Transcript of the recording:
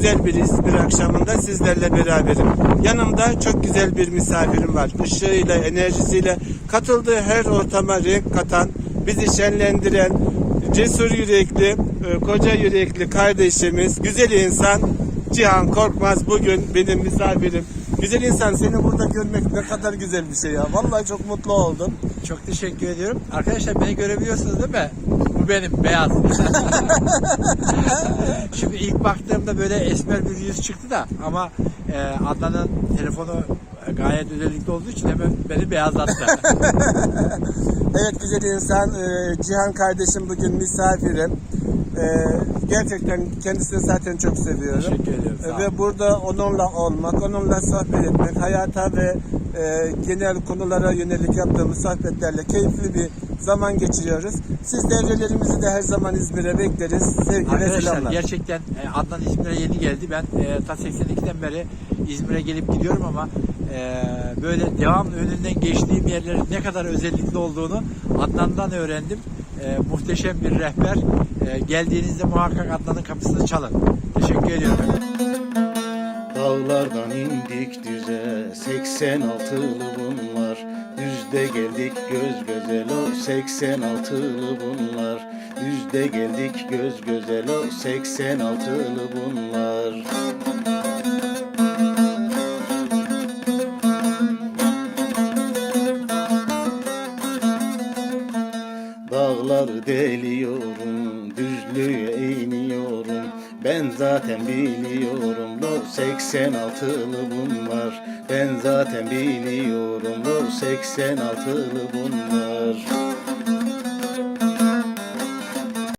güzel bir İzmir akşamında sizlerle beraberim. Yanımda çok güzel bir misafirim var. Işığıyla, enerjisiyle katıldığı her ortama renk katan, bizi şenlendiren, cesur yürekli, e, koca yürekli kardeşimiz, güzel insan Cihan Korkmaz bugün benim misafirim. Güzel insan seni burada görmek ne kadar güzel bir şey ya. Vallahi çok mutlu oldum. Çok teşekkür ediyorum. Arkadaşlar beni görebiliyorsunuz değil mi? Bu benim beyaz. Şimdi ilk baktığımda böyle esmer bir yüz çıktı da ama e, Adnan'ın telefonu gayet özellikli olduğu için hemen beni beyazlattı. Evet güzel insan e, Cihan kardeşim bugün misafirim. E, gerçekten kendisini zaten çok seviyorum. Teşekkür ediyorum, E, ve burada onunla olmak, onunla sohbet etmek, hayata ve e, genel konulara yönelik yaptığımız sohbetlerle keyifli bir zaman geçiriyoruz. Siz devrelerimizi de her zaman İzmir'e bekleriz. Sevgi ve Arkadaşlar selamlar. gerçekten e, Adnan İzmir'e yeni geldi. Ben e, ta 82'den beri İzmir'e gelip gidiyorum ama e, böyle devamlı önünden geçtiğim yerlerin ne kadar özellikli olduğunu Adnan'dan öğrendim. E, muhteşem bir rehber. E, geldiğinizde muhakkak Adnan'ın kapısını çalın. Teşekkür ediyorum. Dağlardan indik düze 86'lı bunlar. Düzde geldik göz gözel o 86'lı bunlar. Düzde geldik göz gözel o 86'lı bunlar. Dağları deliyorum, düzlüğe iniyorum. Ben zaten biliyorum, lo 86'lı bunlar. Ben zaten biliyorum, lo 86'lı bunlar.